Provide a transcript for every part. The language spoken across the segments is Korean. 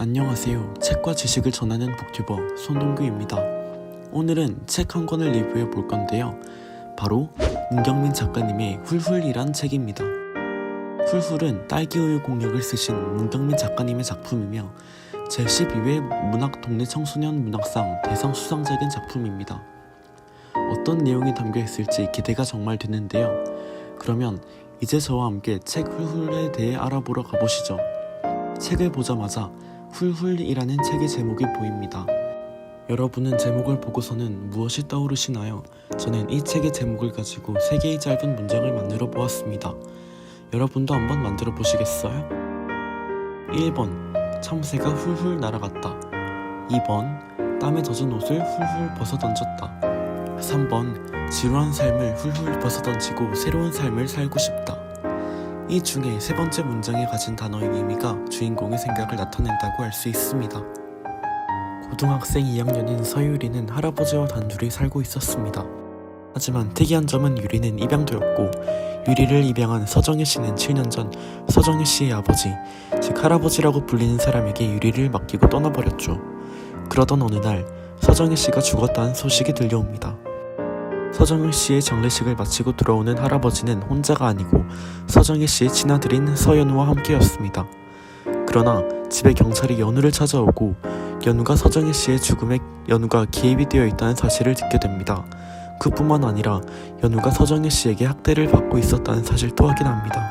안녕하세요. 책과 지식을 전하는 북튜버 손동규입니다. 오늘은 책 한 권을 리뷰해 볼 건데요. 바로 문경민 작가님의 훌훌이란 책입니다. 훌훌은 딸기우유 공략을 쓰신 문경민 작가님의 작품이며 제12회 문학 동네 청소년 문학상 대상 수상작인 작품입니다. 어떤 내용이 담겨 있을지 기대가 정말 되는데요. 그러면 이제 저와 함께 책 훌훌에 대해 알아보러 가보시죠. 책을 보자마자 훌훌이라는 책의 제목이 보입니다. 여러분은 제목을 보고서는 무엇이 떠오르시나요? 저는 이 책의 제목을 가지고 세 개의 짧은 문장을 만들어 보았습니다. 여러분도 한번 만들어 보시겠어요? 1번 참새가 훌훌 날아갔다. 2번 땀에 젖은 옷을 훌훌 벗어 던졌다. 3번 지루한 삶을 훌훌 벗어 던지고 새로운 삶을 살고 싶다. 이 중에 세 번째 문장에 가진 단어의 의미가 주인공의 생각을 나타낸다고 할 수 있습니다. 고등학생 2학년인 서유리는 할아버지와 단둘이 살고 있었습니다. 하지만 특이한 점은 유리는 입양도였고 유리를 입양한 서정희 씨는 7년 전 서정희 씨의 아버지, 즉 할아버지라고 불리는 사람에게 유리를 맡기고 떠나버렸죠. 그러던 어느 날 서정희 씨가 죽었다는 소식이 들려옵니다. 서정희 씨의 장례식을 마치고 돌아오는 할아버지는 혼자가 아니고 서정희 씨의 친아들인 서연우와 함께였습니다. 그러나 집에 경찰이 연우를 찾아오고 연우가 서정희 씨의 죽음에 연우가 개입이 되어 있다는 사실을 듣게 됩니다. 그뿐만 아니라 연우가 서정희 씨에게 학대를 받고 있었다는 사실도 확인합니다.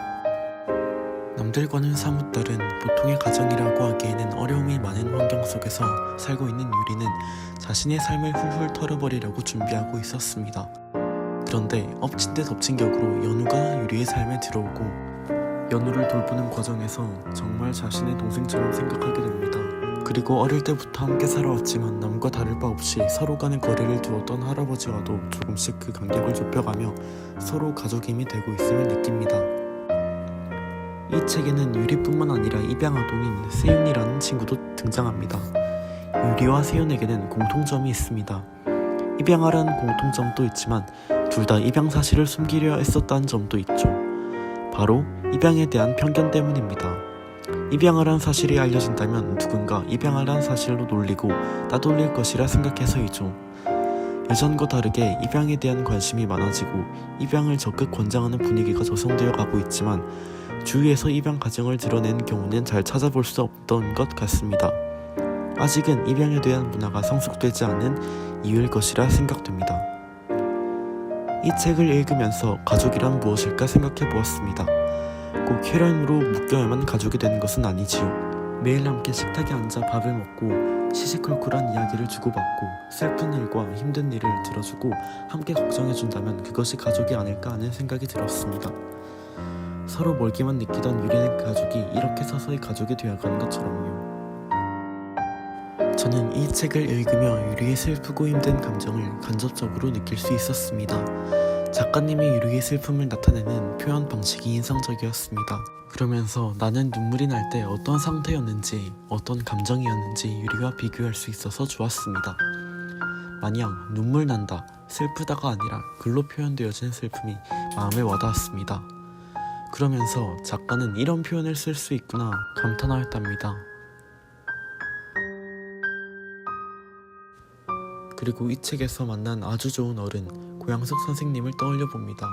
남들과는 사뭇 다른 보통의 가정이라고 하기에 속에서 살고 있는 유리는 자신의 삶을 훌훌 털어버리려고 준비하고 있었습니다. 그런데 엎친 데 덮친 격으로 연우가 유리의 삶에 들어오고 연우를 돌보는 과정에서 정말 자신의 동생처럼 생각하게 됩니다. 그리고 어릴 때부터 함께 살아왔지만 남과 다를 바 없이 서로 간의 거리를 두었던 할아버지와도 조금씩 그 간격을 좁혀가며 서로 가족임이 되고 있음을 느낍니다. 이 책에는 유리뿐만 아니라 입양 아동인 세윤이라는 친구도 등장합니다. 유리와 세윤에게는 공통점이 있습니다. 입양하라는 공통점도 있지만 둘 다 입양 사실을 숨기려 했었다는 점도 있죠. 바로 입양에 대한 편견 때문입니다. 입양하라는 사실이 알려진다면 누군가 입양하라는 사실로 놀리고 따돌릴 것이라 생각해서이죠. 예전과 다르게 입양에 대한 관심이 많아지고 입양을 적극 권장하는 분위기가 조성되어 가고 있지만 주위에서 입양 가정을 드러낸 경우는 잘 찾아볼 수 없던 것 같습니다. 아직은 입양에 대한 문화가 성숙되지 않은 이유일 것이라 생각됩니다. 이 책을 읽으면서 가족이란 무엇일까 생각해 보았습니다. 꼭 혈연으로 묶여야만 가족이 되는 것은 아니지요. 매일 함께 식탁에 앉아 밥을 먹고 시시콜콜한 이야기를 주고받고 슬픈 일과 힘든 일을 들어주고 함께 걱정해준다면 그것이 가족이 아닐까 하는 생각이 들었습니다. 서로 멀기만 느끼던 유리는 가족이 이렇게 서서히 가족이 되어가는 것처럼요. 저는 이 책을 읽으며 유리의 슬프고 힘든 감정을 간접적으로 느낄 수 있었습니다. 작가님이 유리의 슬픔을 나타내는 표현 방식이 인상적이었습니다. 그러면서 나는 눈물이 날 때 어떤 상태였는지, 어떤 감정이었는지 유리와 비교할 수 있어서 좋았습니다. 마냥 눈물 난다, 슬프다가 아니라 글로 표현되어진 슬픔이 마음에 와닿았습니다. 그러면서 작가는 이런 표현을 쓸 수 있구나 감탄하였답니다. 그리고 이 책에서 만난 아주 좋은 어른 고양석 선생님을 떠올려 봅니다.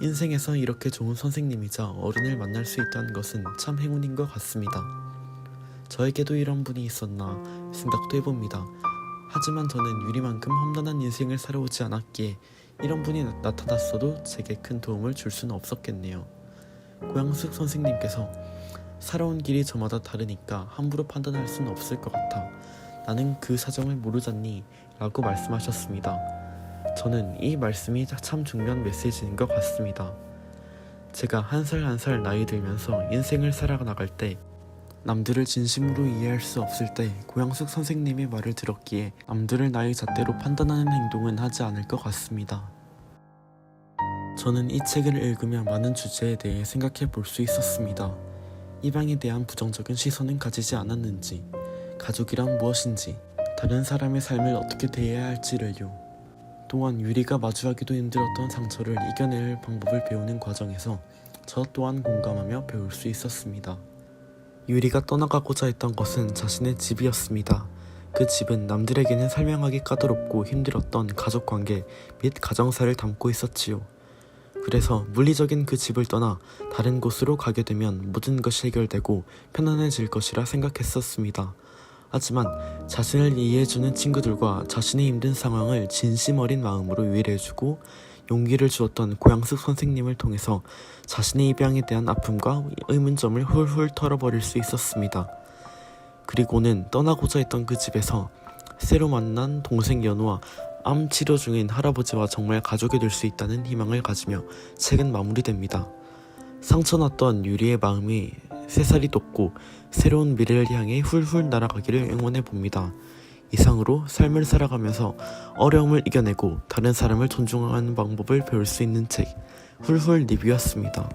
인생에서 이렇게 좋은 선생님이자 어른을 만날 수 있다는 것은 참 행운인 것 같습니다. 저에게도 이런 분이 있었나 생각도 해봅니다. 하지만 저는 유리만큼 험난한 인생을 살아오지 않았기에 이런 분이 나- 나타났어도 제게 큰 도움을 줄 수는 없었겠네요. 고양숙 선생님께서 살아온 길이 저마다 다르니까 함부로 판단할 수는 없을 것 같아. 나는 그 사정을 모르잖니 라고 말씀하셨습니다. 저는 이 말씀이 참 중요한 메시지인 것 같습니다. 제가 한 살 한 살 나이 들면서 인생을 살아나갈 때 남들을 진심으로 이해할 수 없을 때 고양숙 선생님의 말을 들었기에 남들을 나의 잣대로 판단하는 행동은 하지 않을 것 같습니다. 저는 이 책을 읽으며 많은 주제에 대해 생각해 볼 수 있었습니다. 입양에 대한 부정적인 시선은 가지지 않았는지, 가족이란 무엇인지, 다른 사람의 삶을 어떻게 대해야 할지를요. 또한 유리가 마주하기도 힘들었던 상처를 이겨낼 방법을 배우는 과정에서 저 또한 공감하며 배울 수 있었습니다. 유리가 떠나가고자 했던 것은 자신의 집이었습니다. 그 집은 남들에게는 설명하기 까다롭고 힘들었던 가족 관계 및 가정사를 담고 있었지요. 그래서 물리적인 그 집을 떠나 다른 곳으로 가게 되면 모든 것이 해결되고 편안해질 것이라 생각했었습니다. 하지만 자신을 이해해주는 친구들과 자신의 힘든 상황을 진심 어린 마음으로 위로해주고 용기를 주었던 고양숙 선생님을 통해서 자신의 입양에 대한 아픔과 의문점을 훌훌 털어버릴 수 있었습니다. 그리고는 떠나고자 했던 그 집에서 새로 만난 동생 연우와 암 치료 중인 할아버지와 정말 가족이 될 수 있다는 희망을 가지며 책은 마무리됩니다. 상처났던 유리의 마음이 새살이 돋고 새로운 미래를 향해 훌훌 날아가기를 응원해 봅니다. 이상으로 삶을 살아가면서 어려움을 이겨내고 다른 사람을 존중하는 방법을 배울 수 있는 책 훌훌 리뷰였습니다.